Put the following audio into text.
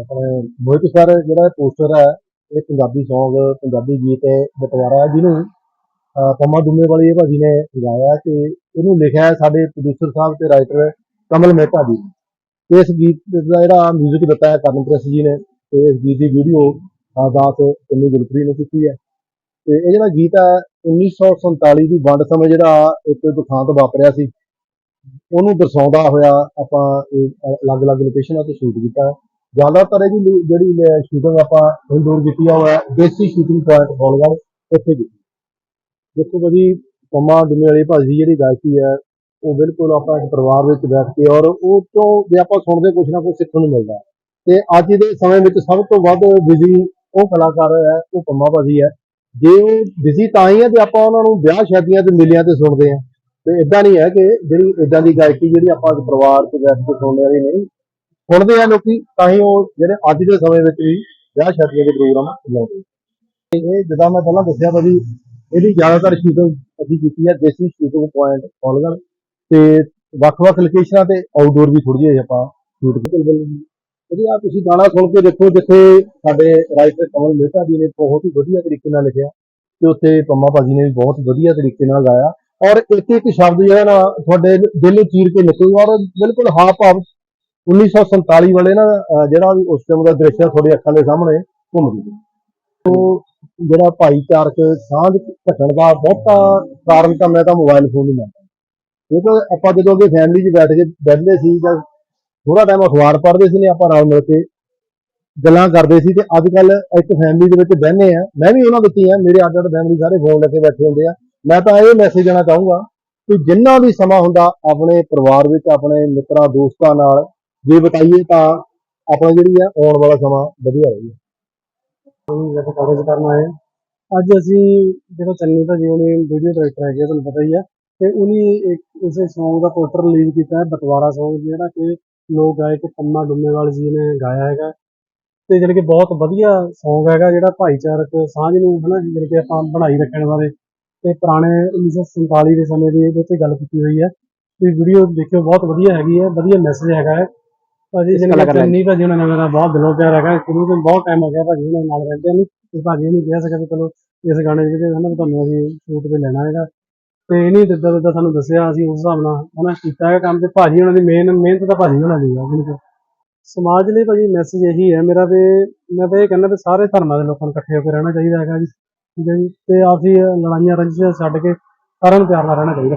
ਆਪਣੇ ਮੋਹਿਤ ਸਰ, ਜਿਹੜਾ ਪੋਸਟਰ ਹੈ, ਇਹ ਪੰਜਾਬੀ Song, ਪੰਜਾਬੀ ਗੀਤ ਬਟਵਾਰਾ ਹੈ ਜਿਹਨੂੰ, ਅਹ, ਪੰਮਾ ਦੁੰਮੇ ਵਾਲੀ ਇਹ ਭਾਜੀ ਨੇ ਗਾਇਆ ਤੇ ਇਹਨੂੰ ਲਿਖਿਆ ਹੈ ਸਾਡੇ ਪ੍ਰੋਡਿਊਸਰ ਸਾਹਿਬ ਤੇ ਰਾਈਟਰ ਕਮਲ ਮਹਿਤਾ ਜੀ। ਇਸ ਗੀਤ ਦਾ ਜਿਹੜਾ 뮤직 ਦਿੱਤਾ ਹੈ ਕਰਨ ਪ੍ਰੈਸ ਜੀ ਨੇ, ਤੇ ਇਸ ਗੀਤ ਦੀ ਵੀਡੀਓ ਦਾਸ ਕੰਨੂ ਗੁਰਪ੍ਰੀਤ ਨੇ ਕੀਤੀ ਹੈ। ਤੇ ਇਹ ਜਿਹੜਾ ਗੀਤ ਹੈ 1947 ਦੀ ਵੰਡ ਸਮੇਂ ਜਿਹੜਾ ਇੱਕ ਦੁਖਾਂਤ ਵਾਪਰਿਆ ਸੀ। ਉਹਨੂੰ ਦਰਸਾਉਂਦਾ ਹੋਇਆ ਆਪਾਂ ਇਹ ਅਲੱਗ-ਅਲੱਗ ਲੋਕੇਸ਼ਨਾਂ ਤੇ ਸ਼ੂਟ ਕੀਤਾ। ਜ਼ਿਆਦਾਤਰ ਇਹਦੀ ਜਿਹੜੀ ਸ਼ੂਟਿੰਗ ਆਪਾਂ ਇੰਡੋਰ ਕੀਤੀ ਆ, ਉਹ ਹੈ ਦੇਸੀ ਸ਼ੂਟਿੰਗ ਪੁਆਇੰਟ ਬੋਲਗੜ ਉੱਥੇ ਕੀਤੀ। ਦੇਖੋ ਭਾਜੀ ਪੰਮਾ ਦੁਨੀਆ ਵਾਲੀ ਭਾਜੀ ਜਿਹੜੀ ਗਾਇਕੀ ਹੈ, ਉਹ ਬਿਲਕੁਲ ਆਪਾਂ ਇੱਕ ਪਰਿਵਾਰ ਵਿੱਚ ਬੈਠ ਕੇ ਔਰ ਉਹ ਤੋਂ ਜੇ ਆਪਾਂ ਸੁਣਦੇ ਕੁਝ ਨਾ ਕੁਝ ਸਿੱਖਣ ਨੂੰ ਮਿਲਦਾ। ਤੇ ਅੱਜ ਦੇ ਸਮੇਂ ਵਿੱਚ ਸਭ ਤੋਂ ਵੱਧ ਬਿਜ਼ੀ ਉਹ ਕਲਾਕਾਰ ਹੈ, ਉਹ ਪੰਮਾ ਭਾਜੀ ਹੈ। ਜੇ ਉਹ ਬਿਜ਼ੀ ਤਾਂ ਹੀ ਹੈ ਜੇ ਆਪਾਂ ਉਹਨਾਂ ਨੂੰ ਵਿਆਹ ਸ਼ਾਦੀਆਂ ਤੇ ਮੇਲਿਆਂ ਤੇ ਸੁਣਦੇ ਹਾਂ। ਤੇ ਇਦਾਂ ਨਹੀਂ ਹੈ ਕਿ ਜਿਹੜੀ ਇਦਾਂ ਦੀ ਗਾਇਕੀ ਜਿਹੜੀ ਆਪਾਂ ਪਰਿਵਾਰ 'ਚ ਬੈਠ ਕੇ ਸੁਣਦੇ ਵਾਲੀ ਨਹੀਂ, ਸੁਣਦੇ ਆ ਲੋਕੀ ਤਾਂ ਹੀ ਉਹ ਜਿਹੜੇ ਅੱਜ ਦੇ ਸਮੇਂ ਵਿੱਚ ਵੀ ਵਿਆਹ ਸ਼ਾਦੀਆਂ ਦੇ ਪ੍ਰੋਗਰਾਮ ਲਾਉਂਦੇ ਤੇ ਇਹ ਜਿੱਦਾਂ ਮੈਂ ਪਹਿਲਾਂ ਦੱਸਿਆ ਭਾਜੀ ਇਹਦੀ ਜ਼ਿਆਦਾਤਰ ਸ਼ੂਟਿੰਗ ਅਸੀਂ ਕੀਤੀ ਹੈ ਦੇਸੀ ਸ਼ੂਟਿੰਗ ਪੁਆਇੰਟ ਫੋਲਗੜ ਤੇ ਵੱਖ-ਵੱਖ ਲੋਕੇਸ਼ਨਾਂ ਤੇ ਆਊਟਡੋਰ ਵੀ ਥੋੜੀ ਜਿਹੀ ਆਪਾਂ ਸ਼ੂਟ ਕੀਤੀ ਇਹਦੀ ਆ ਤੁਸੀਂ ਗਾਣਾ ਸੁਣ ਕੇ ਦੇਖੋ, ਜਿੱਥੇ ਸਾਡੇ ਰਾਈਟਰ ਕਮਲ ਮਹਿਤਾ ਜੀ ਨੇ ਬਹੁਤ ਹੀ ਵਧੀਆ ਤਰੀਕੇ ਨਾਲ ਲਿਖਿਆ ਤੇ ਉੱਥੇ ਪੰਮਾ ਭਾਜੀ ਨੇ ਵੀ ਬਹੁਤ ਵਧੀਆ ਤਰੀਕੇ ਨਾਲ ਗਾਇਆ। ਔਰ ਇੱਕ ਇੱਕ ਸ਼ਬਦ ਜਿਹੜਾ ਨਾ ਤੁਹਾਡੇ ਦਿਲ ਨੂੰ ਚੀਰ ਕੇ ਨਿਕਲੂਗਾ ਔਰ ਬਿਲਕੁਲ ਹਾਵ ਭਾਵ 1947 ਵਾਲੇ ਨਾ ਜਿਹੜਾ ਵੀ ਉਸ ਟਾਈਮ ਦਾ ਦ੍ਰਿਸ਼ ਹੈ ਤੁਹਾਡੀ ਅੱਖਾਂ ਦੇ ਸਾਹਮਣੇ ਘੁੰਮ ਜੂਗਾ ਉਹ ਜਿਹੜਾ ਭਾਈਚਾਰਕ ਸਾਂਝ ਘਟਣ ਦਾ ਬਹੁਤਾ ਕਾਰਨ ਤਾਂ ਮੈਂ ਤਾਂ ਮੋਬਾਈਲ ਫੋਨ ਹੀ ਮੰਨਦਾ। ਇਹ ਤਾਂ ਆਪਾਂ ਜਦੋਂ ਅੱਗੇ ਫੈਮਿਲੀ 'ਚ ਬੈਠ ਕੇ ਬੈਠਦੇ ਸੀ ਜਾਂ ਥੋੜਾ ਟਾਈਮ ਅਖਬਾਰ ਪੜ੍ਹਦੇ ਸੀ ਨੇ, ਆਪਾਂ ਨਾਲ ਮਿਲ ਕੇ ਗੱਲਾਂ ਕਰਦੇ ਸੀ ਤੇ ਅੱਜ ਕੱਲ ਇੱਕ ਫੈਮਿਲੀ ਦੇ ਵਿੱਚ ਬਹਿੰਦੇ ਆ। ਮੈਂ ਵੀ ਉਹਨਾਂ ਵਿੱਚ ਹੀ ਆ, ਮੇਰੇ ਅੱਡ ਅੱਡ ਫੈਮਿਲੀ ਸਾਰੇ ਫੋਨ ਲੈ ਕੇ ਬੈਠੇ ਹੁੰਦੇ ਆ। ਮੈਂ ਤਾਂ ਇਹ ਮੈਸੇਜ ਦੇਣਾ ਚਾਹੂੰਗਾ ਕਿ ਜਿੰਨਾ ਵੀ ਸਮਾਂ ਹੁੰਦਾ ਆਪਣੇ ਪਰਿਵਾਰ ਵਿੱਚ ਆਪਣੇ ਮਿੱਤਰਾਂ ਦੋਸਤਾਂ ਨਾਲ ਜੇ ਬਤਾਈਏ ਤਾਂ ਆਪਣਾ ਜਿਹੜੀ ਆ ਆਉਣ ਵਾਲਾ ਸਮਾਂ ਵਧੀਆ ਰਹੇਗਾ। ਵੈਸੇ ਕਾਗਜ਼ ਕਰਨ ਆਏ ਅੱਜ ਅਸੀਂ ਜਿਹੜਾ ਚੰਨੀ ਭਾਜੀ ਉਹਨੇ ਵੀਡੀਓ ਡਾਇਰੈਕਟਰ ਹੈਗੇ ਆ, ਤੁਹਾਨੂੰ ਪਤਾ ਹੀ ਹੈ ਤੇ ਉਹਨੇ ਇੱਕ ਇਸੇ Song ਦਾ ਪੋਸਟਰ ਰਿਲੀਜ਼ ਕੀਤਾ ਹੈ ਬਟਵਾਰਾ Song ਜਿਹੜਾ ਕਿ ਲੋਕ ਗਾਇਕ ਪੰਮਾ ਡੁੰਮੇਵਾਲ ਜੀ ਨੇ ਗਾਇਆ ਹੈਗਾ। ਤੇ ਜਿਹੜੀ ਕਿ ਬਹੁਤ ਵਧੀਆ Song ਹੈਗਾ ਜਿਹੜਾ ਭਾਈਚਾਰਕ ਸਾਂਝ ਨੂੰ ਹਨਾ ਜਿਹੜੀ ਕਿ ਆਪਾਂ ਬਣਾਈ ਰੱਖਣ ਬਾਰੇ ਤੇ ਪੁਰਾਣੇ 1947 ਦੇ ਸਮੇਂ ਦੀ ਇਹਦੇ ਉੱਤੇ ਗੱਲ ਕੀਤੀ ਹੋਈ ਹੈ। ਤੇ ਵੀਡੀਓ ਦੇਖਿਓ ਬਹੁਤ ਵਧੀਆ ਹੈਗੀ ਹੈ ਵਧੀਆ ਮੈਸੇਜ ਹੈਗਾ ਹੈ। ਭਾਜੀ ਜਿਹਨੇ ਚੰਨੀ ਭਾਜੀ ਉਹਨਾਂ ਨੇ ਮੇਰਾ ਬਹੁਤ ਦਿਲੋਂ ਪਿਆਰ ਹੈਗਾ। ਸ਼ੁਰੂ ਤੋਂ ਬਹੁਤ ਟਾਈਮ ਹੋ ਗਿਆ ਭਾਜੀ ਉਹਨਾਂ ਨਾਲ ਰਹਿੰਦੇ ਨੇ। ਤੇ ਭਾਜੀ ਨੂੰ ਕਿਹਾ ਸੀਗਾ ਚਲੋ ਇਸ ਗਾਣੇ ਜਿਹੜੇ ਹਨਾ ਤੁਹਾਨੂੰ ਅਸੀਂ ਸ਼ੂਟ ਤੇ ਲੈਣਾ ਹੈਗਾ। ਤੇ ਇਹਨੇ ਜਿੱਦਾਂ ਜਿੱਦਾਂ ਸਾਨੂੰ ਦੱਸਿਆ ਅਸੀਂ ਉਸ ਹਿਸਾਬ ਨਾਲ ਹਨਾ ਕੀਤਾ ਹੈਗਾ ਕੰਮ। ਤੇ ਭਾਜੀ ਉਹਨਾਂ ਦੀ ਮੇਨ ਮਿਹਨਤ ਤਾਂ ਭਾਜੀ ਉਹਨਾਂ ਦੀ ਆ ਬਿਲਕੁਲ। ਸਮਾਜ ਲਈ ਭਾਜੀ ਮੈਸੇਜ ਇਹੀ ਹੈ ਮੇਰਾ ਤੇ ਮੈਂ ਤਾਂ ਇਹ ਕਹਿੰਦਾ ਵੀ ਸਾਰੇ ਧਰਮਾਂ ਦੇ ਲੋਕਾਂ ਨੂੰ ਇਕੱਠੇ ਹੋ ਕੇ ਰਹਿਣਾ ਚਾਹੀਦਾ ਹੈਗਾ ਜੀ। ਠੀਕ ਹੈ ਜੀ। ਤੇ ਆਪਸੀ ਲੜਾਈਆਂ ਰੰਜਿਸ਼ਾਂ ਛੱਡ ਕੇ ਸਾਰਿਆਂ ਨੂੰ ਪਿਆਰ ਨਾਲ ਰਹਿਣਾ ਚਾਹੀਦਾ।